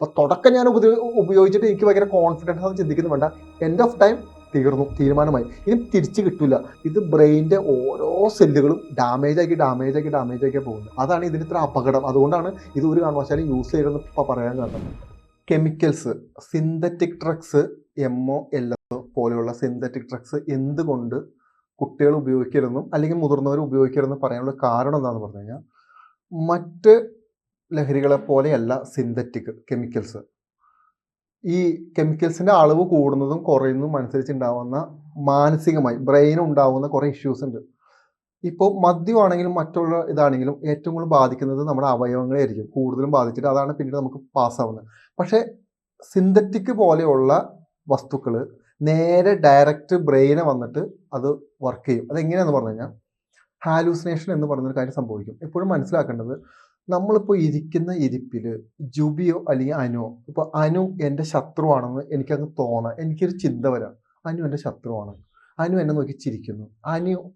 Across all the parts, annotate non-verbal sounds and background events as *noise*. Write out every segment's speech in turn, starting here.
അപ്പോൾ തുടക്കം ഞാൻ ഉപ ഉപയോഗിച്ചിട്ട് എനിക്ക് ഭയങ്കര കോൺഫിഡൻസ് ആണെന്ന് ചിന്തിക്കുന്നു വേണ്ട. എൻഡ് ഓഫ് ടൈം തീർന്നു. തീരുമാനമായി. ഇനി തിരിച്ചു കിട്ടില്ല ഇത് ബ്രെയിന്റെ ഓരോ സെല്ലുകളും ഡാമേജ് ആക്കി ഡാമേജ് ആക്കി ഡാമേജ് ആക്കി പോകുന്നത്. അതാണ് ഇതിന് ഇത്ര അപകടം. അതുകൊണ്ടാണ് ഇത് ഒരു കാരണവശാലും യൂസ് ചെയ്യണമെന്ന് ഇപ്പോൾ പറയാൻ കാരണം. Chemicals synthetic drugs M O L S പോലെയുള്ള സിന്തറ്റിക് ഡ്രഗ്സ് എന്തുകൊണ്ട് കുട്ടികൾ ഉപയോഗിക്കരുതെന്നും അല്ലെങ്കിൽ മുതിർന്നവർ ഉപയോഗിക്കരുതെന്നും പറയാനുള്ള കാരണം എന്താണെന്ന് പറഞ്ഞു കഴിഞ്ഞാൽ മറ്റ് ലഹരികളെ പോലെയല്ല സിന്തറ്റിക് കെമിക്കൽസ് ഈ കെമിക്കൽസിന്റെ അളവ് കൂടുന്നതും കുറയുന്നതും അനുസരിച്ച് ഉണ്ടാവുന്ന മാനസികമായി ബ്രെയിൻ ഉണ്ടാവുന്ന കുറേ ഇഷ്യൂസ് ഉണ്ട്. ഇപ്പോൾ മദ്യമാണെങ്കിലും മറ്റുള്ള ഇതാണെങ്കിലും ഏറ്റവും കൂടുതൽ ബാധിക്കുന്നത് നമ്മുടെ അവയവങ്ങളെ ആയിരിക്കും കൂടുതലും ബാധിച്ചിട്ട് അതാണ് പിന്നീട് നമുക്ക് പാസ്സാവുന്നത് പക്ഷേ സിന്തറ്റിക് പോലെയുള്ള വസ്തുക്കൾ നേരെ ഡയറക്റ്റ് ബ്രെയിനെ വന്നിട്ട് അത് വർക്ക് ചെയ്യും. അതെങ്ങനെയാണെന്ന് പറഞ്ഞു കഴിഞ്ഞാൽ ഹാലൂസിനേഷൻ എന്ന് പറയുന്നൊരു കാര്യം സംഭവിക്കും. എപ്പോഴും മനസ്സിലാക്കേണ്ടത് നമ്മളിപ്പോൾ ഇരിക്കുന്ന ഇരിപ്പിൽ ജുബിയോ അല്ലെങ്കിൽ അനു ഇപ്പോൾ അനു എന്റെ ശത്രുവാണെന്ന് എനിക്കങ്ങ് തോന്നാം എനിക്കൊരു ചിന്ത വരാം. അനു എന്റെ ശത്രുവാണ് അനു എന്നെ നോക്കി ചിരിക്കുന്നു. അനു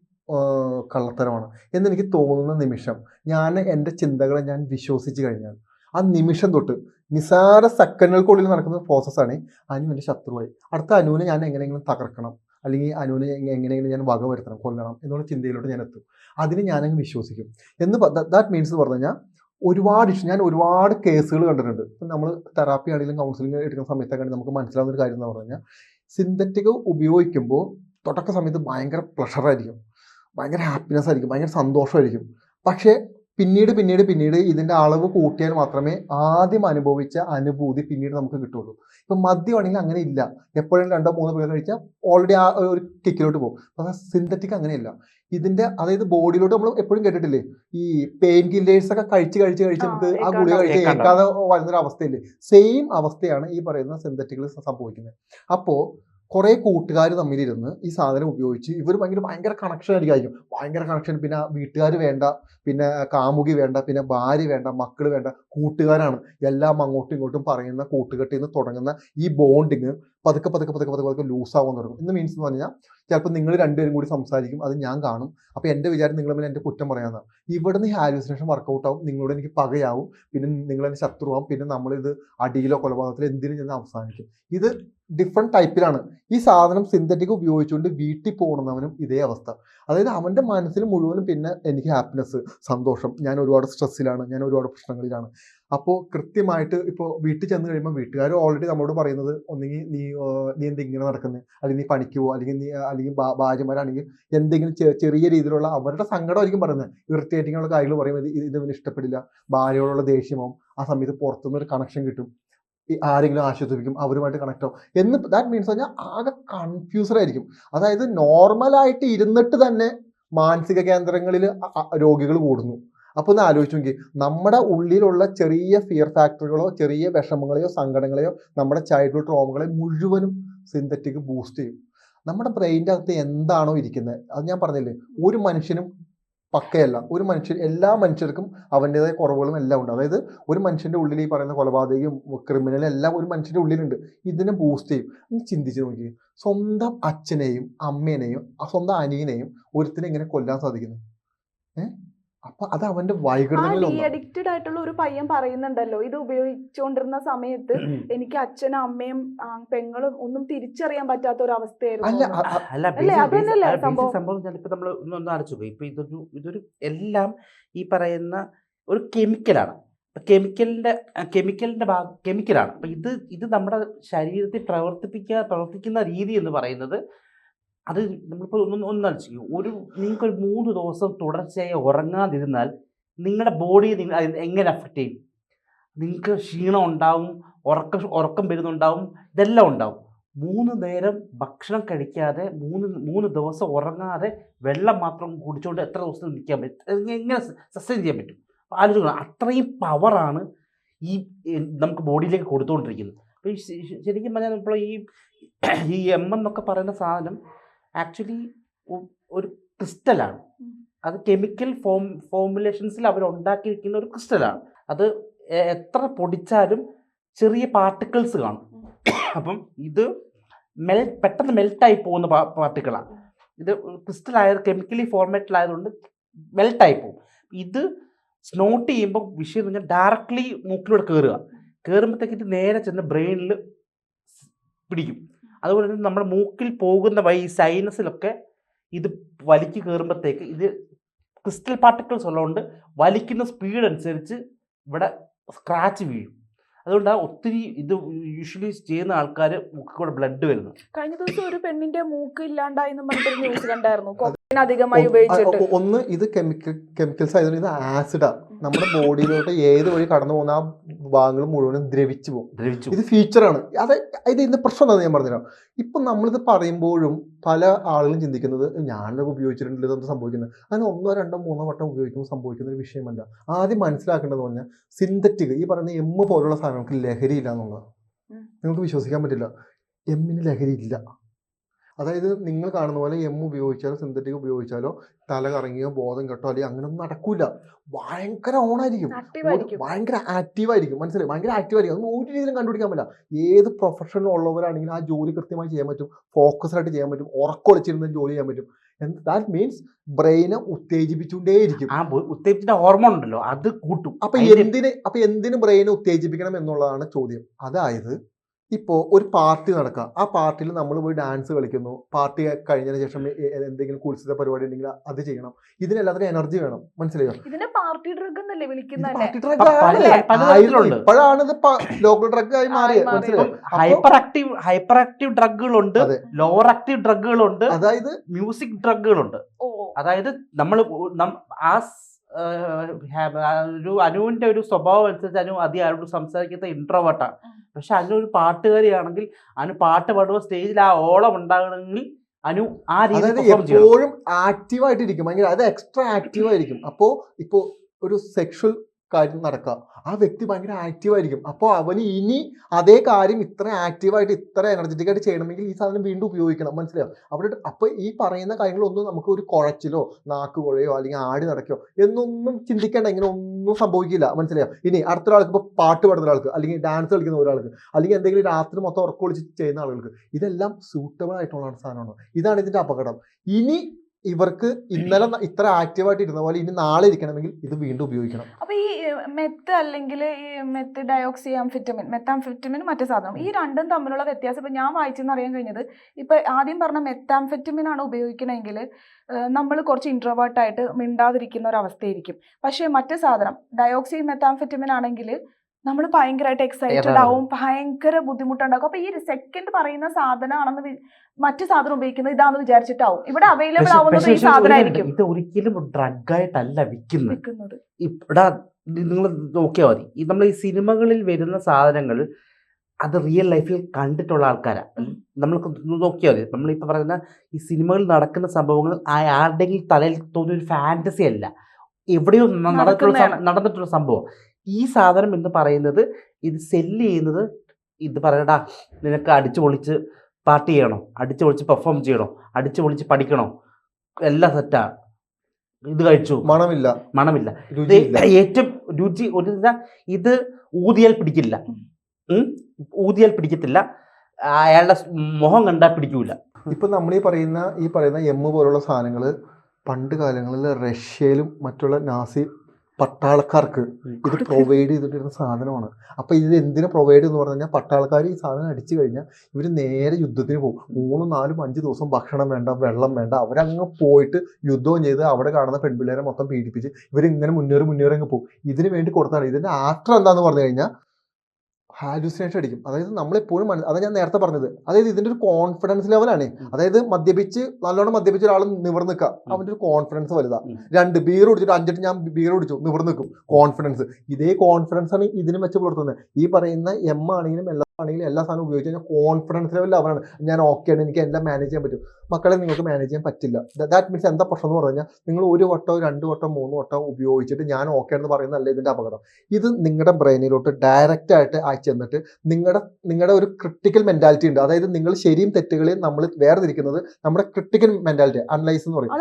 കള്ളത്തരമാണ് എന്നെനിക്ക് തോന്നുന്ന നിമിഷം ഞാൻ എന്റെ ചിന്തകളെ ഞാൻ വിശ്വസിച്ച് കഴിഞ്ഞാൽ ആ നിമിഷം തൊട്ട് നിസാര സെക്കൻഡുകൾക്കുള്ളിൽ നടക്കുന്ന പ്രോസസ്സാണ് അനു എന്റെ ശത്രുവായി. അടുത്ത അനുവിനെ ഞാൻ എങ്ങനെയെങ്കിലും തകർക്കണം അല്ലെങ്കിൽ അനുവിനെ എങ്ങ- എങ്ങനെയെങ്കിലും ഞാൻ വക വരുത്തണം കൊല്ലണം എന്നുള്ള ചിന്തയിലോട്ട് ഞാൻ എത്തും. അതിന് ഞാനങ്ങ് വിശ്വസിക്കും. എന്ന് ദാറ്റ് മീൻസ് പറഞ്ഞു കഴിഞ്ഞാൽ ഒരുപാട് ഇഷ്യൂ ഞാൻ ഒരുപാട് കേസുകൾ കണ്ടിട്ടുണ്ട്. ഇപ്പം നമ്മൾ തെറാപ്പി ആണെങ്കിലും കൗൺസിലിംഗ് എടുക്കുന്ന സമയത്തൊക്കെ നമുക്ക് മനസ്സിലാവുന്ന ഒരു കാര്യം എന്ന് പറഞ്ഞു കഴിഞ്ഞാൽ സിന്തറ്റിക് ഉപയോഗിക്കുമ്പോൾ തുടക്ക സമയത്ത് ഭയങ്കര പ്ലഷറായിരിക്കും ഭയങ്കര ഹാപ്പിനെസ് ആയിരിക്കും. ഭയങ്കര സന്തോഷമായിരിക്കും. പക്ഷേ പിന്നീട് പിന്നീട് പിന്നീട് ഇതിന്റെ അളവ് കൂട്ടിയാൽ മാത്രമേ ആദ്യം അനുഭവിച്ച അനുഭൂതി പിന്നീട് നമുക്ക് കിട്ടുള്ളൂ. ഇപ്പം മദ്യമാണെങ്കിൽ അങ്ങനെ ഇല്ല. എപ്പോഴും രണ്ടോ മൂന്നോ പേര് കഴിച്ചാൽ ഓൾറെഡി ആ ഒരു കിക്കിലോട്ട് പോകും. പക്ഷേ സിന്തറ്റിക് അങ്ങനെയല്ല. ഇതിന്റെ അതായത് ബോഡിയിലോട്ട് നമ്മൾ എപ്പോഴും കേട്ടിട്ടില്ലേ? ഈ പെയിൻ കില്ലേഴ്സ് ഒക്കെ കഴിച്ച് കഴിച്ച് കഴിച്ച് നമുക്ക് ആ. ഗുളിക കഴിച്ച് കേൾക്കാതെ വരുന്നൊരു അവസ്ഥയില്ലേ? സെയിം അവസ്ഥയാണ് ഈ പറയുന്ന സിന്തറ്റിക്കിൽ സംഭവിക്കുന്നത്. അപ്പോൾ കുറേ കൂട്ടുകാർ തമ്മിലിരുന്ന് ഈ സാധനം ഉപയോഗിച്ച് ഇവർ ഭയങ്കര ഭയങ്കര കണക്ഷൻ ആയിരിക്കും. ഭയങ്കര കണക്ഷൻ പിന്നെ വീട്ടുകാർ വേണ്ട പിന്നെ കാമുകി വേണ്ട പിന്നെ ഭാര്യ വേണ്ട മക്കൾ വേണ്ട കൂട്ടുകാരാണ്. എല്ലാം അങ്ങോട്ടും ഇങ്ങോട്ടും പറയുന്ന കൂട്ടുകെട്ടിൽ നിന്ന് തുടങ്ങുന്ന ഈ ബോണ്ടിങ് പതുക്കെ പതുക്കെ പതുക്കെ പതുക്കെ പതുക്കെ ലൂസ് ആവാൻ തുടങ്ങും. എന്ന് മീൻസ് എന്ന് പറഞ്ഞാൽ ചിലപ്പോൾ നിങ്ങൾ രണ്ടുപേരും കൂടി സംസാരിക്കും അത് ഞാൻ കാണും. അപ്പോൾ എന്റെ വിചാരം നിങ്ങൾ തമ്മിൽ എന്റെ കുറ്റം പറയാമെന്നാണ് ഇവിടുന്ന് ഈ ഹാലുസിനേഷൻ വർക്കൗട്ട് ആവും നിങ്ങളോട് എനിക്ക് പകയാവും പിന്നെ നിങ്ങൾ എന്റെ ശത്രുവാകും പിന്നെ നമ്മളിത് അടിയിലോ കൊലപാതകത്തിലോ എന്തിനും ചെന്ന് അവസാനിക്കും. ഇത് ഡിഫറെന്റ് ടൈപ്പിലാണ് ഈ സാധനം സിന്തറ്റിക് ഉപയോഗിച്ചുകൊണ്ട് വീട്ടിൽ പോകുന്നവനും ഇതേ അവസ്ഥ. അതായത് അവന്റെ മനസ്സിൽ മുഴുവനും പിന്നെ എനിക്ക് ഹാപ്പിനെസ് സന്തോഷം ഞാൻ ഒരുപാട് സ്ട്രെസ്സിലാണ് ഞാൻ ഒരുപാട് പ്രശ്നങ്ങളിലാണ്. അപ്പോൾ കൃത്യമായിട്ട് ഇപ്പോൾ വീട്ടിൽ ചെന്ന് കഴിയുമ്പോൾ വീട്ടുകാർ ഓൾറെഡി നമ്മളോട് പറയുന്നത് ഒന്നെങ്കിൽ നീ നീ എന്തെങ്കിലും നടക്കുന്നത് അല്ലെങ്കിൽ നീ പണിക്ക്? പോകുക അല്ലെങ്കിൽ നീ അല്ലെങ്കിൽ ഭാര്യമാരാണെങ്കിൽ എന്തെങ്കിലും ചെറിയ രീതിയിലുള്ള അവരുടെ സങ്കടമായിരിക്കും പറയുന്നത് ഇറിറ്റേറ്റിംഗ് ഉള്ള കാര്യങ്ങൾ പറയുമ്പോൾ ഇത് ഇതിന് ഇഷ്ടപ്പെടില്ല. ഭാര്യയോടുള്ള ദേഷ്യമാവും ആ സമയത്ത് പുറത്തുനിന്ന് ഒരു കണക്ഷൻ കിട്ടും ആരെങ്കിലും ആശ്വസിപ്പിക്കും അവരുമായിട്ട് കണക്ട് ആവും. എന്ന് ദാറ്റ് മീൻസ് പറഞ്ഞാൽ ആകെ കൺഫ്യൂസഡ് ആയിരിക്കും. അതായത് നോർമലായിട്ട് ഇരുന്നിട്ട് തന്നെ മാനസിക കേന്ദ്രങ്ങളിൽ രോഗികൾ കൂടുന്നു. അപ്പോൾ ഒന്ന് ആലോചിച്ചു നോക്കി നമ്മുടെ ഉള്ളിലുള്ള ചെറിയ ഫിയർ ഫാക്ടറികളോ ചെറിയ വിഷമങ്ങളെയോ സങ്കടങ്ങളെയോ നമ്മുടെ ചൈൽഡ്ഹുഡ് ട്രോമകളെ മുഴുവനും സിന്തറ്റിക് ബൂസ്റ്റ് ചെയ്യും. നമ്മുടെ ബ്രെയിന്റെ അകത്ത് എന്താണോ ഇരിക്കുന്നത് അത് ഞാൻ പറഞ്ഞില്ലേ ഒരു മനുഷ്യനും പക്കയല്ല. ഒരു മനുഷ്യൻ എല്ലാ മനുഷ്യർക്കും അവന്റെതായ കുറവുകളും എല്ലാം ഉണ്ട്. അതായത് ഒരു മനുഷ്യന്റെ ഉള്ളിൽ ഈ പറയുന്ന കൊലപാതകയും ക്രിമിനലും എല്ലാം ഒരു മനുഷ്യന്റെ ഉള്ളിലുണ്ട്. ഇതിനെ ബൂസ്റ്റ് ചെയ്യും. ഒന്ന് ചിന്തിച്ച് നോക്കി സ്വന്തം അച്ഛനെയും അമ്മേനെയും സ്വന്തം അനിയനെയും ഒരുത്തിനെ ഇങ്ങനെ കൊല്ലാൻ സാധിക്കുന്നു? ഏഹ് അപ്പൊ അത് അവന്റെ അഡിക്റ്റഡ് ആയിട്ടുള്ള ഒരു പയ്യൻ പറയുന്നുണ്ടല്ലോ ഇത് ഉപയോഗിച്ചുകൊണ്ടിരുന്ന സമയത്ത് *clears throat* എനിക്ക് അച്ഛനും അമ്മയും പെങ്ങളും ഒന്നും തിരിച്ചറിയാൻ പറ്റാത്ത ഒരു അവസ്ഥയായിരുന്നു. സംഭവം? ഇപ്പൊ നമ്മൾ ഒന്ന് അടച്ചു പോയി ഇപ്പൊ ഇതൊരു ഇതൊരു എല്ലാം ഈ പറയുന്ന ഒരു കെമിക്കലാണ് കെമിക്കലിന്റെ കെമിക്കലിന്റെ ഭാഗം കെമിക്കലാണ് അപ്പൊ ഇത് ഇത് നമ്മുടെ ശരീരത്തിൽ പ്രവർത്തിപ്പിക്കുക പ്രവർത്തിക്കുന്ന രീതി എന്ന് പറയുന്നത് അത് നമ്മളിപ്പോൾ ഒന്ന് ഒന്ന് ആലോചിക്കും. ഒരു നിങ്ങൾക്ക് ഒരു മൂന്ന് ദിവസം തുടർച്ചയായി ഉറങ്ങാതിരുന്നാൽ നിങ്ങളുടെ നിങ്ങൾ എങ്ങനെ അഫക്റ്റ് ചെയ്യും? നിങ്ങൾക്ക് ക്ഷീണം ഉണ്ടാവും ഉറക്കം ഉറക്കം വരുന്നുണ്ടാവും ഇതെല്ലാം ഉണ്ടാവും. മൂന്ന് നേരം ഭക്ഷണം കഴിക്കാതെ മൂന്ന് മൂന്ന് ദിവസം ഉറങ്ങാതെ വെള്ളം മാത്രം കുടിച്ചുകൊണ്ട് എത്ര ദിവസം നിൽക്കാൻ പറ്റും എങ്ങനെ സസ്റ്റൈൻ ചെയ്യാൻ പറ്റും? ആലോചിക്കണം. അത്രയും പവറാണ് ഈ നമുക്ക് ബോഡിയിലേക്ക് കൊടുത്തുകൊണ്ടിരിക്കുന്നത് അപ്പോൾ ശരിക്കും പറഞ്ഞാൽ ഇപ്പോൾ ഈ ഈ എം എന്നൊക്കെ പറയുന്ന സാധനം ആക്ച്വലി ഒരു ക്രിസ്റ്റലാണ്. അത് കെമിക്കൽ ഫോം ഫോമുലേഷൻസിൽ അവർ ഉണ്ടാക്കിയിരിക്കുന്ന ഒരു ക്രിസ്റ്റലാണ്. അത് എത്ര പൊടിച്ചാലും ചെറിയ പാർട്ടിക്കിൾസ് കാണും. അപ്പം ഇത് മെൽ പെട്ടെന്ന് മെൽട്ടായി പോകുന്ന പാർട്ടിക്കിളാണ്. ഇത് ക്രിസ്റ്റൽ ആയത് കെമിക്കലി ഫോർമാറ്റിലായതുകൊണ്ട് മെൽട്ടായി പോകും. ഇത് സ്നോട്ട് ചെയ്യുമ്പോൾ വിഷയം എന്ന് പറഞ്ഞാൽ ഡയറക്ട്ലി മൂക്കിലൂടെ കയറുക കയറുമ്പോഴത്തേക്ക് ഇത് നേരെ ചെന്ന് ബ്രെയിനിൽ പിടിക്കും. അതുപോലെ തന്നെ നമ്മുടെ മൂക്കിൽ പോകുന്ന വഴി സൈനസിലൊക്കെ ഇത് വലിച്ചു കയറുമ്പോഴത്തേക്ക് ഇത് ക്രിസ്റ്റൽ പാർട്ടിക്കിൾസ് ഉള്ളതുകൊണ്ട് വലിക്കുന്ന സ്പീഡ് അനുസരിച്ച് ഇവിടെ സ്ക്രാച്ച് വീഴും. അതുകൊണ്ട് ഒത്തിരി ഇത് യൂഷ്വലി ചെയ്യുന്ന ആൾക്കാർ മൂക്കിൽ കൂടെ ബ്ലഡ് വരുന്നു കഴിഞ്ഞ ദിവസം ഒരു പെണ്ണിന്റെ മൂക്ക് ഇല്ലാണ്ടായി ന്യൂസ് കണ്ടായിരുന്നു. അധികമായി ഉപയോഗിച്ചിട്ട്. ഒന്ന് ഇത് കെമിക്കൽ കെമിക്കൽസ് ആയതുകൊണ്ട് ഇത് ആസിഡാ. നമ്മുടെ ബോഡിയിലോട്ട് ഏത് വഴി കടന്നു പോകുന്ന ആ ഭാഗങ്ങൾ മുഴുവനും ദ്രവിച്ചു പോകും. ദ്രവിച്ചു ഇത് ഫീച്ചറാണ് അത് ഇത് ഇതിന്റെ പ്രശ്നം എന്താണെന്ന് ഞാൻ പറഞ്ഞുതരാം. ഇപ്പൊ നമ്മളിത് പറയുമ്പോഴും പല ആളുകളും ചിന്തിക്കുന്നത് ഞാനൊക്കെ ഉപയോഗിച്ചിട്ടുണ്ട് ഇതൊന്നും സംഭവിക്കുന്നത്? അങ്ങനെ ഒന്നോ രണ്ടോ മൂന്നോ വട്ടം ഉപയോഗിക്കുമ്പോൾ സംഭവിക്കുന്ന ഒരു വിഷയമല്ല. ആദ്യം മനസ്സിലാക്കേണ്ടത് പറഞ്ഞാൽ സിന്തറ്റിക് ഈ പറയുന്ന എമ്മ് പോലുള്ള സാധനങ്ങൾക്ക് ലഹരി ഇല്ല എന്നുള്ളത് നിങ്ങൾക്ക് വിശ്വസിക്കാൻ പറ്റില്ല. എമ്മിന് ലഹരി ഇല്ല. അതായത് നിങ്ങൾ കാണുന്ന പോലെ എം ഉപയോഗിച്ചാലോ സിന്തറ്റിക് ഉപയോഗിച്ചാലോ തല കറങ്ങിയോ ബോധം കെട്ടോ അല്ലെങ്കിൽ അങ്ങനൊന്നും നടക്കൂല. ഭയങ്കര ഓണായിരിക്കും ആയിരിക്കും. ഭയങ്കര ആക്റ്റീവായിരിക്കും മനസ്സിലായി? ഭയങ്കര ആക്റ്റീവായിരിക്കും അതൊന്നും ഒരു രീതിയിലും കണ്ടുപിടിക്കാൻ പറ്റില്ല. ഏത് പ്രൊഫഷനിൽ ഉള്ളവരാണെങ്കിലും ആ ജോലി കൃത്യമായി ചെയ്യാൻ പറ്റും. ഫോക്കസ്ഡ് ആയിട്ട് ചെയ്യാൻ പറ്റും. ഉറക്കൊളിച്ചിരുന്ന ജോലി ചെയ്യാൻ പറ്റും. ദാറ്റ് മീൻസ് ബ്രെയിനെ ഉത്തേജിപ്പിച്ചുകൊണ്ടേയിരിക്കും. ആ ഉത്തേജിപ്പിച്ച ഹോർമോൺ ഉണ്ടല്ലോ അത് കൂട്ടും. അപ്പൊ എന്തിന് അപ്പൊ എന്തിന് ബ്രെയിനെ ഉത്തേജിപ്പിക്കണം എന്നുള്ളതാണ് ചോദ്യം. അതായത് ഇപ്പോൾ ഒരു പാർട്ടി നടക്കുക ആ പാർട്ടിയിൽ നമ്മൾ പോയി ഡാൻസ് കളിക്കുന്നു. പാർട്ടി കഴിഞ്ഞതിന് ശേഷം എന്തെങ്കിലും കുളിച്ചിത പരിപാടി ഉണ്ടെങ്കിൽ അത് ചെയ്യണം. ഇതിനെല്ലാത്തിനും എനർജി വേണം. മനസ്സിലായോ? ഇതിനെ പാർട്ടി ഡ്രഗ് എന്നല്ലേ വിളിക്കുന്നത്. ഇപ്പോഴാണ് ഇത് ലോക്കൽ ഡ്രഗ് ആയി മാറിയത്. മാറി. മനസ്സിലായോ? ഹൈപ്പർ ആക്റ്റീവ് ഹൈപ്പർ ആക്റ്റീവ് ഡ്രഗുകളുണ്ട് ഉണ്ട് ലോവർ ആക്റ്റീവ് ഡ്രഗുകളുണ്ട് അതായത് മ്യൂസിക് ഡ്രഗുകളുണ്ട് ഉണ്ട് അതായത് നമ്മൾ ആ ഒരു അനുവിന്റെ ഒരു സ്വഭാവം അനുസരിച്ച് അനു അധികം ആരോട് സംസാരിക്കുന്ന ഇൻട്രോവേർട്ടാണ്. പക്ഷെ അനു ഒരു പാട്ടുകാരിയാണെങ്കിൽ അനു പാട്ട് പാടുമ്പോൾ സ്റ്റേജിൽ ആ ഓളം ഉണ്ടാകണമെങ്കിൽ അനു ആ രീതിയിൽ എപ്പോഴും ആക്റ്റീവായിട്ടിരിക്കും ഭയങ്കര അത് എക്സ്ട്രാ ആക്റ്റീവായിരിക്കും അപ്പോൾ ഇപ്പോൾ ഇപ്പോ ഒരു സെക്ഷൽ കാര്യം നടക്കുക. ആ വ്യക്തി ഭയങ്കര ആക്റ്റീവ് ആയിരിക്കും. അപ്പോൾ അവന് ഇനി അതേ കാര്യം ഇത്ര ആക്റ്റീവായിട്ട് ഇത്ര എനർജറ്റിക് ആയിട്ട് ചെയ്യണമെങ്കിൽ ഈ സാധനം വീണ്ടും ഉപയോഗിക്കണം. മനസ്സിലാവും അവിടെ അപ്പൊ ഈ പറയുന്ന കാര്യങ്ങളൊന്നും നമുക്ക് ഒരു കുഴച്ചിലോ നാക്ക് കുഴയോ അല്ലെങ്കിൽ ആടി നടക്കോ എന്നൊന്നും ചിന്തിക്കേണ്ട ഇങ്ങനെ ഒന്നും സംഭവിക്കില്ല. മനസ്സിലായോ? ഇനി അടുത്ത ഒരാൾക്ക് ഇപ്പോൾ പാട്ട് പാടുന്ന ഒരാൾക്ക് അല്ലെങ്കിൽ ഡാൻസ് കളിക്കുന്ന ഒരാൾക്ക് അല്ലെങ്കിൽ എന്തെങ്കിലും രാത്രി മൊത്തം ഉറക്കം ഒളിച്ച് ചെയ്യുന്ന ആളുകൾക്ക് ഇതെല്ലാം സൂട്ടബിൾ ആയിട്ടുള്ള സാധനമാണ്. ഇതാണ് ഇതിന്റെ അപകടം. ഇനി ഇവർക്ക് ഇന്നലെ ഇത്ര ആക്റ്റീവായിട്ട് ഇരുന്ന പോലെ ഇനി നാളെ ഇരിക്കണമെങ്കിൽ ഇത് വീണ്ടും ഉപയോഗിക്കണം. അപ്പൊ ഈ മെത്ത് അല്ലെങ്കിൽ ഈ മെത്ത് ഡയോക്സി ആംഫിറ്റമിൻ മെത്താംഫിറ്റമിൻ മറ്റു സാധനം ഈ രണ്ടും തമ്മിലുള്ള വ്യത്യാസം ഇപ്പൊ ഞാൻ വായിച്ചെന്ന് അറിയാൻ കഴിഞ്ഞത് ഇപ്പൊ ആദ്യം പറഞ്ഞ മെത്താംഫിറ്റമിൻ ആണ് ഉപയോഗിക്കണമെങ്കിൽ നമ്മൾ കുറച്ച് ഇൻട്രോവേർട്ടായിട്ട് മിണ്ടാതിരിക്കുന്ന ഒരു അവസ്ഥയായിരിക്കും. പക്ഷേ മറ്റു സാധനം ഡയോക്സി മെത്താംഫിറ്റമിൻ ആണെങ്കിൽ നമ്മൾ ഭയങ്കരമായിട്ട് എക്സൈറ്റഡ് ആവും ഭയങ്കര ബുദ്ധിമുട്ടുണ്ടാക്കും അപ്പൊ ഈ സെക്കൻഡ് പറയുന്ന സാധനമാണെന്ന് മറ്റു സാധനം ഉപയോഗിക്കുന്നത് ഇതാന്ന് വിചാരിച്ചിട്ടാവും. ഇവിടെ അവൈലബിൾ ആവുന്നത് ഈ സാധനമായിരിക്കും ഇത് ഒരിക്കലും ഡ്രഗായിട്ടല്ല വിൽക്കുന്നത്. ഇവിടെ നിങ്ങൾ നോക്കിയാൽ മതി. ഈ നമ്മൾ ഈ സിനിമകളിൽ വരുന്ന സാധനങ്ങൾ അത് റിയൽ ലൈഫിൽ കണ്ടിട്ടുള്ള ആൾക്കാരാണ് നമ്മൾക്ക് നോക്കിയാൽ മതി. നമ്മളിപ്പോൾ പറയുന്ന ഈ സിനിമകളിൽ നടക്കുന്ന സംഭവങ്ങൾ ആരുടെയെങ്കിലും തലയിൽ തോന്നിയ ഒരു ഫാന്റസി അല്ല. എവിടെയോ നടന്നിട്ടുള്ള നടന്നിട്ടുള്ള സംഭവം. ഈ സാധനം എന്ന് പറയുന്നത് ഇത് സെല്ല് ചെയ്യുന്നത് ഇത് പറയടാ നിനക്ക് അടിച്ചു പൊളിച്ച് പാർട്ടി ചെയ്യണോ? അടിച്ചു പൊളിച്ച് പെർഫോം ചെയ്യണോ? അടിച്ചു പൊളിച്ച് പഠിക്കണോ? എല്ലാം സെറ്റാ ഇത് കഴിച്ചു. മണമില്ല. മണമില്ല. ഏറ്റവും രുചി ഒരു ഇത് ഊതിയാൽ പിടിക്കില്ല? ഊതിയാൽ പിടിക്കത്തില്ല. അയാളുടെ മുഖം കണ്ടാൽ പിടിക്കൂല. ഇപ്പൊ നമ്മൾ ഈ പറയുന്ന ഈ പറയുന്ന എമ്മ് പോലുള്ള സാധനങ്ങൾ പണ്ട് കാലങ്ങളിൽ റഷ്യയിലും മറ്റുള്ള നാസി പട്ടാളക്കാർക്ക് ഇത് പ്രൊവൈഡ് ചെയ്തിട്ടിരുന്ന സാധനമാണ്. അപ്പോൾ ഇത് എന്തിനു പ്രൊവൈഡ് എന്ന് പറഞ്ഞു കഴിഞ്ഞാൽ പട്ടാളക്കാർ ഈ സാധനം അടിച്ചു കഴിഞ്ഞാൽ ഇവർ നേരെ യുദ്ധത്തിന് പോകും. മൂന്നും നാലും അഞ്ച് ദിവസം ഭക്ഷണം വേണ്ട വെള്ളം വേണ്ട. അവരങ്ങ് പോയിട്ട് യുദ്ധവും ചെയ്ത് അവിടെ കാണുന്ന പെൺപിള്ളേരെ മൊത്തം പീഡിപ്പിച്ച് ഇവരിങ്ങനെ മുന്നേറി മുന്നേറി അങ്ങ് പോകും. ഇതിന് വേണ്ടി കൊടുത്താണ് ഇതിന്റെ ആക്ടർ എന്താണെന്ന് പറഞ്ഞു കഴിഞ്ഞാൽ ഹാലുസിനേഷൻ അടിക്കും. അതായത് നമ്മളെപ്പോഴും മനസ്സ് അതാ ഞാൻ നേരത്തെ പറഞ്ഞത്. അതായത് ഇതിന്റെ ഒരു കോൺഫിഡൻസ് ലെവലാണ് അതായത് മദ്യപിച്ച് നല്ലോണം മദ്യപിച്ച ഒരാൾ നിവർന്ന് നിൽക്കുക അവന്റെ ഒരു കോൺഫിഡൻസ് വലുതാ. രണ്ട് ബീർ കുടിച്ചിട്ട് അഞ്ചിട്ട് ഞാൻ ബീർ കുടിച്ചു നിവർന്ന് നിൽക്കും കോൺഫിഡൻസ് ഇതേ കോൺഫിഡൻസ് ആണ് ഇതിന് വെച്ച് പുലർത്തുന്നത് ഈ പറയുന്ന എം ആണെങ്കിലും എല്ലാ ആണെങ്കിലും എല്ലാ സാധനവും ഉപയോഗിച്ച് കഴിഞ്ഞാൽ കോൺഫിഡൻസ് ലെവലിൽ അവനാണ് ഞാൻ ഓക്കെ ആണ് എനിക്ക് എല്ലാം മാനേജ് ചെയ്യാൻ പറ്റും. മക്കളെ നിങ്ങൾക്ക് മാനേജ് ചെയ്യാൻ പറ്റില്ല. ദാറ്റ് മീൻസ് എന്താ പ്രശ്നം എന്ന് പറഞ്ഞു കഴിഞ്ഞാൽ നിങ്ങൾ ഒരു വട്ടോ രണ്ട് വട്ടോ മൂന്ന് വട്ടോ ഉപയോഗിച്ചിട്ട് ഞാൻ ഓക്കെ എന്ന് പറയുന്നതല്ല ഇതിന്റെ അപകടം. ഇത് നിങ്ങളുടെ ബ്രെയിനിലോട്ട് ഡയറക്റ്റ് ആയിട്ട് ആ ചെന്നിട്ട് നിങ്ങളുടെ നിങ്ങളുടെ ഒരു ക്രിട്ടിക്കൽ മെന്റാലിറ്റി ഉണ്ട്. അതായത് നിങ്ങൾ ശരിയും തെറ്റുകളെയും നമ്മൾ വേർതിരിക്കുന്നത് നമ്മുടെ ക്രിട്ടിക്കൽ മെന്റാലിറ്റി അനലൈസ് എന്ന് പറയും.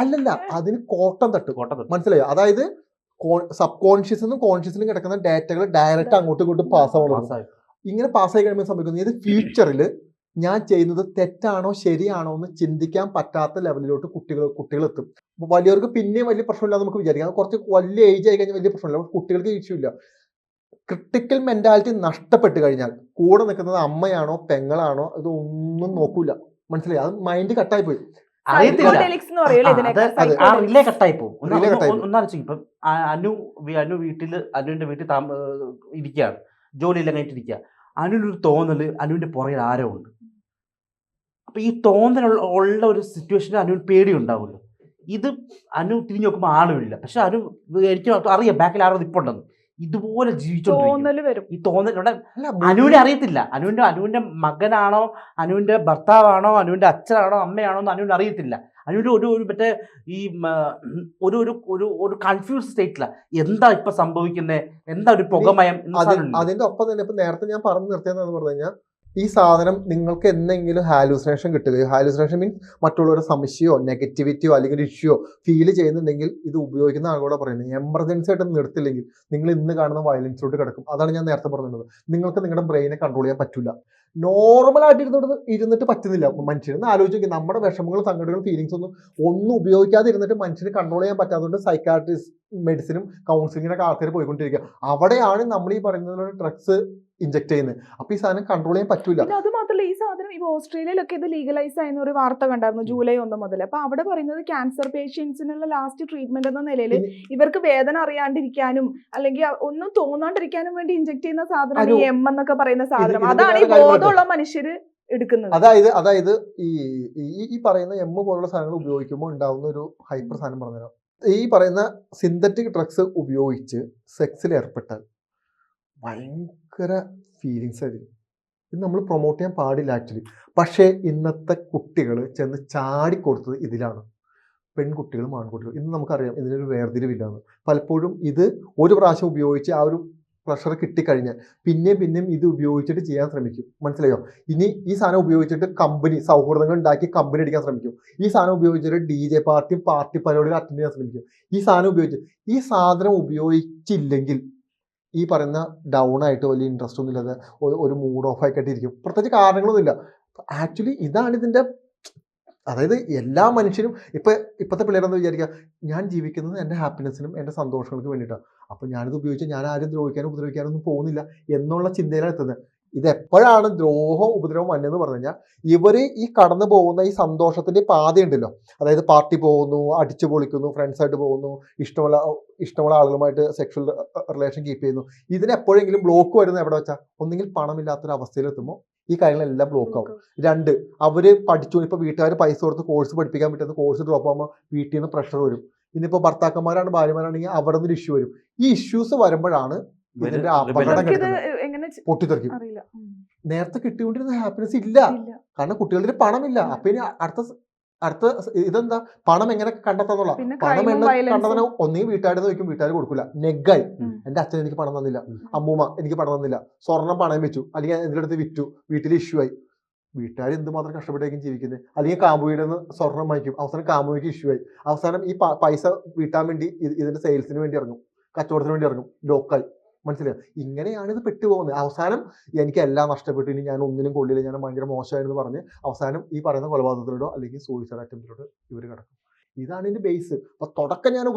അല്ലല്ല അതിന് കോട്ടം തട്ട്. കോട്ടം തൊട്ട്. മനസ്സിലായോ? അതായത് സബ് കോൺഷ്യസിനും കോൺഷ്യസിലും കിടക്കുന്ന ഡാറ്റകൾ ഡയറക്റ്റ് അങ്ങോട്ടും ഇങ്ങോട്ടും പാസ് ആവുന്നു ഇങ്ങനെ ഇങ്ങനെ പാസ്സായി കഴിയുമ്പോൾ സംഭവിക്കുന്നത് ഇത് ഫ്യൂച്ചറിൽ ഞാൻ ചെയ്യുന്നത് തെറ്റാണോ ശരിയാണോ എന്ന് ചിന്തിക്കാൻ പറ്റാത്ത ലെവലിലോട്ട് കുട്ടികൾ കുട്ടികൾ എത്തും വലിയവർക്ക് പിന്നെയും വലിയ പ്രശ്നമില്ല നമുക്ക് വിചാരിക്കാം. കുറച്ച് വലിയ ഏജ് ആയി കഴിഞ്ഞാൽ വലിയ പ്രശ്നമില്ല. കുട്ടികൾക്ക് ഇഷ്യൂ ഇല്ല. ക്രിട്ടിക്കൽ മെന്റാലിറ്റി നഷ്ടപ്പെട്ട് കഴിഞ്ഞാൽ കൂടെ നിൽക്കുന്നത് അമ്മയാണോ പെങ്ങളാണോ ഇതൊന്നും നോക്കൂല. മനസ്സിലായി? അത് മൈൻഡ് കട്ടായി പോയി. റിലേ കട്ടായി പോകും ഇപ്പം അനു വി- അനു വീട്ടിൽ അനുവിന്റെ വീട്ടിൽ ഇരിക്കുകയാണ് ജോലിയെല്ലാം കഴിഞ്ഞിട്ടിരിക്കുക അനുവിനൊരു തോന്നൽ അനുവിന്റെ പുറകിൽ ആരോ ഉണ്ട്. അപ്പം ഈ തോന്നലുള്ള ഉള്ള ഒരു സിറ്റുവേഷനിൽ അനുവിന് പേടി ഉണ്ടാവുമല്ലോ ഇത് അനു തിരിഞ്ഞു നോക്കുമ്പോൾ ആളുമില്ല പക്ഷെ അനു എനിക്ക് അറിയാം ബാക്കിൽ ആരോ നിപ്പുണ്ടെന്ന്. ഇതുപോലെ ജീവിച്ചോണ്ടിരിക്കും. ഈ തോന്നൽ അനുവിനെ അറിയത്തില്ല. അനുവിന്റെ അനുവിന്റെ മകനാണോ അനുവിന്റെ ഭർത്താവാണോ അനുവിന്റെ അച്ഛനാണോ അമ്മയാണോ എന്ന് അനുവിന് അറിയത്തില്ല. അനുവിന്റെ ഒരു ഒരു മറ്റേ ഈ ഒരു ഒരു ഒരു ഒരു കൺഫ്യൂസ് സ്റ്റേറ്റില എന്താ ഇപ്പൊ സംഭവിക്കുന്നത് എന്താ ഒരു പുകമയം. അതിന്റെ ഒപ്പം തന്നെ ഇപ്പൊ നേരത്തെ ഞാൻ പറഞ്ഞു നിർത്തിയെന്ന് പറഞ്ഞു കഴിഞ്ഞാൽ ഈ സാധനം നിങ്ങൾക്ക് എന്തെങ്കിലും ഹാലൂസിനേഷൻ കിട്ടുകയോ ഹാലൂസിനേഷൻ മീൻസ് മറ്റുള്ളവരുടെ സംശയമോ നെഗറ്റിവിറ്റിയോ അല്ലെങ്കിൽ ഇഷ്യൂയോ ഫീൽ ചെയ്യുന്നുണ്ടെങ്കിൽ ഇത് ഉപയോഗിക്കുന്ന ആളുകൂടെ പറയുന്നത് എമർജൻസി ആയിട്ട് നിർത്തില്ലെങ്കിൽ നിങ്ങൾ ഇന്ന് കാണുന്ന വയലൻസിലോട്ട് കിടക്കും. അതാണ് ഞാൻ നേരത്തെ പറഞ്ഞത് നിങ്ങൾക്ക് നിങ്ങളുടെ ബ്രെയിനെ കൺട്രോൾ ചെയ്യാൻ പറ്റില്ല നോർമൽ ആയിട്ട് ഇരുന്നിട്ട് ഇരുന്നിട്ട് പറ്റുന്നില്ല. മനുഷ്യർ എന്ന് നോക്കി നമ്മുടെ വിഷമങ്ങൾ സങ്കടങ്ങൾ ഫീലിങ്സ് ഒന്നും ഒന്നും ഉപയോഗിക്കാതെ ഇരുന്നിട്ട് മനുഷ്യന് കൺട്രോൾ ചെയ്യാൻ പറ്റാത്തതുകൊണ്ട് സൈക്കാട്രിസ്റ്റ് മെഡിസിനും കൗൺസിലിങ്ങിനൊക്കെ ആൾക്കാർ പോയിക്കൊണ്ടിരിക്കുക. അവിടെയാണ് നമ്മൾ ഈ പറയുന്ന ഡ്രഗ്സ് ഇഞ്ചെക്ട് ചെയ്യുന്നത് അപ്പൊ ഈ സാധനം കൺട്രോൾ ചെയ്യാൻ പറ്റൂല. പിന്നെ അത് മാത്രമല്ല ഈ സാധനം ഇപ്പൊ ഓസ്ട്രേലിയയിലൊക്കെ ഇത് ലീഗലൈസ് ആയിരുന്ന ഒരു വാർത്ത കണ്ടായിരുന്നു ജൂലൈ ഒന്ന് മുതൽ അപ്പൊ അവിടെ പറയുന്നത് ക്യാൻസർ പേഷ്യൻസിനുള്ള ലാസ്റ്റ് ട്രീറ്റ്മെന്റ് എന്ന നിലയിൽ ഇവർക്ക് വേദന അറിയാണ്ടിരിക്കാനും അല്ലെങ്കിൽ ഒന്നും തോന്നാണ്ടിരിക്കാനും വേണ്ടി ഇഞ്ചക്ട് ചെയ്യുന്ന സാധനം ഈ എം എന്നൊക്കെ പറയുന്ന സാധനം. അതാണ് ഈ ബോധമുള്ള മനുഷ്യര് എടുക്കുന്നത്. അതായത് അതായത് ഈ ഈ ഈ പറയുന്ന എം പോലുള്ള സാധനങ്ങൾ ഉപയോഗിക്കുമ്പോൾ ഉണ്ടാവുന്ന ഒരു ഹൈപ്പർ സാധനം പറഞ്ഞുതരാം. ഈ പറയുന്ന സിന്തറ്റിക് ഡ്രഗ്സ് ഉപയോഗിച്ച് സെക്സിൽ ഏർപ്പെട്ടാൽ ഭയങ്കര ഫീലിങ്സ് ആയിരിക്കും. ഇത് നമ്മൾ പ്രൊമോട്ട് ചെയ്യാൻ പാടില്ല ആക്ച്വലി പക്ഷേ ഇന്നത്തെ കുട്ടികൾ ചെന്ന് ചാടിക്കൊടുത്തത് ഇതിലാണ്. പെൺകുട്ടികളും ആൺകുട്ടികളും. ഇന്ന് നമുക്കറിയാം ഇതിനൊരു വേർതിരിവില്ലാന്ന്. പലപ്പോഴും ഇത് ഒരു പ്രാവശ്യം ഉപയോഗിച്ച് ആ ഒരു പ്രഷർ കിട്ടിക്കഴിഞ്ഞാൽ പിന്നെയും പിന്നെയും ഇത് ഉപയോഗിച്ചിട്ട് ചെയ്യാൻ ശ്രമിക്കും. മനസ്സിലായോ? ഇനി ഈ സാധനം ഉപയോഗിച്ചിട്ട് കമ്പനി സൗഹൃദങ്ങൾ ഉണ്ടാക്കി കമ്പനി അടിക്കാൻ ശ്രമിക്കും. ഈ സാധനം ഉപയോഗിച്ചിട്ട് ഡി ജെ പാർട്ടിയും പാർട്ടി പരിപാടികൾ അറ്റൻഡ് ചെയ്യാൻ ശ്രമിക്കും. ഈ സാധനം ഉപയോഗിച്ച് ഈ സാധനം ഉപയോഗിച്ചില്ലെങ്കിൽ ഈ പറയുന്ന ഡൗൺ ആയിട്ട് വലിയ ഇൻട്രസ്റ്റ് ഒന്നും ഇല്ലാതെ ഒരു- മൂഡ് ഓഫ് ആയിട്ട് ഇരിക്കും പ്രത്യേകിച്ച് കാരണങ്ങളൊന്നുമില്ല ആക്ച്വലി ഇതാണ് ഇതിന്റെ അതായത് എല്ലാ മനുഷ്യരും ഇപ്പം ഇപ്പോഴത്തെ പിള്ളേരെന്ന് വിചാരിക്കുക ഞാൻ ജീവിക്കുന്നത് എന്റെ ഹാപ്പിനെസ്സിനും എന്റെ സന്തോഷങ്ങൾക്ക് വേണ്ടിയിട്ടാണ് അപ്പോൾ ഞാനിത് ഉപയോഗിച്ച് ഞാൻ ആരും ദ്രോഹിക്കാനും ഉപദ്രവിക്കാനും ഒന്നും പോകുന്നില്ല എന്നുള്ള ചിന്തയിലാണ് എത്തുന്നത്. ഇത് എപ്പോഴാണ് ദ്രോഹം ഉപദ്രവം വന്നെന്ന് പറഞ്ഞു കഴിഞ്ഞാൽ ഇവർ ഈ കടന്നു പോകുന്ന ഈ സന്തോഷത്തിന്റെ പാതയുണ്ടല്ലോ. അതായത് പാർട്ടി പോകുന്നു അടിച്ചു പൊളിക്കുന്നു ഫ്രണ്ട്സായിട്ട് പോകുന്നു ഇഷ്ടമുള്ള ഇഷ്ടമുള്ള ആളുകളുമായിട്ട് സെക്ഷൽ റിലേഷൻ കീപ്പ് ചെയ്യുന്നു. ഇതിനെപ്പോഴെങ്കിലും ബ്ലോക്ക് വരുന്നത് എവിടെ വെച്ചാൽ ഒന്നെങ്കിൽ പണമില്ലാത്തൊരു അവസ്ഥയിലെത്തുമ്പോൾ ഈ കാര്യങ്ങളെല്ലാം ബ്ലോക്ക് ആവും. രണ്ട് അവർ പഠിച്ചു ഇപ്പോൾ വീട്ടുകാർ പൈസ കൊടുത്ത് കോഴ്സ് പഠിപ്പിക്കാൻ പറ്റുന്ന കോഴ്സ് ഡ്രോപ്പ് ആകുമ്പോൾ വീട്ടിൽ നിന്ന് പ്രഷർ വരും. ഇനിയിപ്പോൾ ഭർത്താക്കന്മാരാണ് ഭാര്യമാരാണെങ്കിൽ അവിടെ നിന്ന് ഇഷ്യൂ വരും. ഈ ഇഷ്യൂസ് വരുമ്പോഴാണ് ഇതിന്റെ പൊട്ടിത്തെറിക്കും. നേരത്തെ കിട്ടിക്കൊണ്ടിരുന്ന ഹാപ്പിനെസ് ഇല്ല. കാരണം കുട്ടികളുടെ പണമില്ല. അപ്പൊ ഇനി അടുത്ത അടുത്ത ഇതെന്താ? പണം എങ്ങനെ കണ്ടെത്താന്നുള്ള പണം എണ്ണ എന്നെ ഒന്നേ കണ്ടെത്തണ വെക്കും വീട്ടുകാരുടെ വീട്ടുകാർ കൊടുക്കില്ല നെഗായി. എന്റെ അച്ഛൻ എനിക്ക് പണം തന്നില്ല. അമ്മൂമ്മ എനിക്ക് പണം തന്നില്ല. സ്വർണം പണയം വെച്ചു. അല്ലെങ്കിൽ എന്റെ അടുത്ത് വിറ്റു. വീട്ടിൽ ഇഷ്യൂ ആയി. വീട്ടുകാർ എന്തുമാത്രം കഷ്ടപ്പെട്ടായിരിക്കും ജീവിക്കുന്നത്? അല്ലെങ്കിൽ കാമുകിയുടെ നിന്ന് സ്വർണം വാങ്ങിക്കും. അവസാനം കാമുകിക്ക് ഇഷ്യൂ ആയി. അവസാനം ഈ പൈസ വീട്ടാൻ വേണ്ടി ഇതിന്റെ സെയിൽസിന് വേണ്ടി ഇറങ്ങും. കച്ചവടത്തിന് വേണ്ടി ഇറങ്ങും. ലോക്കായി മനസ്സിലായോ? ഇങ്ങനെയാണ് ഇത് പെട്ടുപോകുന്നത്. അവസാനം എനിക്ക് എല്ലാം നഷ്ടപ്പെട്ടു. ഇനി ഞാൻ ഒന്നിനും കൊള്ളില്ല. ഞാൻ ഭയങ്കര മോശമായിരുന്നു പറഞ്ഞ് അവസാനം ഈ പറയുന്ന കൊലപാതകത്തിലൂടെ അല്ലെങ്കിൽ സൂയിസൈഡ് അറ്റംപ്റ്റിലൂടെ ഇവർ കിടക്കും. ഇതാണ് ഇതിന്റെ ബേസ് അപ്പൊ തുടക്കം ഞാൻ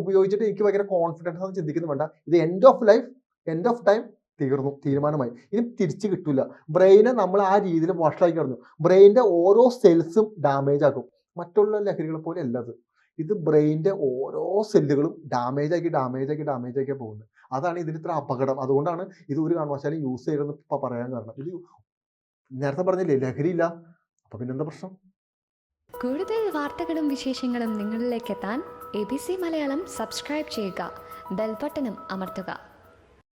ഉപയോഗിച്ചിട്ട് എനിക്ക് ഭയങ്കര കോൺഫിഡൻസ് ആണ് ചിന്തിക്കുന്നു വേണ്ട. ഇത് end of life end of time തീർന്നു. തീരുമാനമായി. ഇനി തിരിച്ചു കിട്ടില്ല ബ്രെയിനെ നമ്മൾ ആ രീതിയിൽ വഷളാക്കി കളഞ്ഞു ബ്രെയിനിന്റെ ഓരോ സെൽസും ഡാമേജ് ആക്കും. മറ്റുള്ള ലഹരികളെ പോലെ അല്ലത് ഇത് ബ്രെയിനിന്റെ ഓരോ സെല്ലുകളും ഡാമേജ് ആക്കി ഡാമേജ് ആക്കി ഡാമേജ് ആക്കിയാണ് പോകുന്നത്. അതാണ് ഇതിന് ഇത്ര അപകടം. അതുകൊണ്ടാണ് ഇത് ഒരു കാരണവശാലും യൂസ് ചെയ്യരുതെന്ന് ഇപ്പൊ പറയാൻ കാരണം. ഇത് നേരത്തെ പറഞ്ഞില്ലേ ലഹരി ഇല്ല അപ്പൊ പിന്നെന്താ പ്രശ്നം? കൂടുതൽ വാർത്തകളും വിശേഷങ്ങളും നിങ്ങളിലേക്ക് എത്താൻ A B C Malayalam subscribe ചെയ്യുക. ബെൽബട്ടനും അമർത്തുക.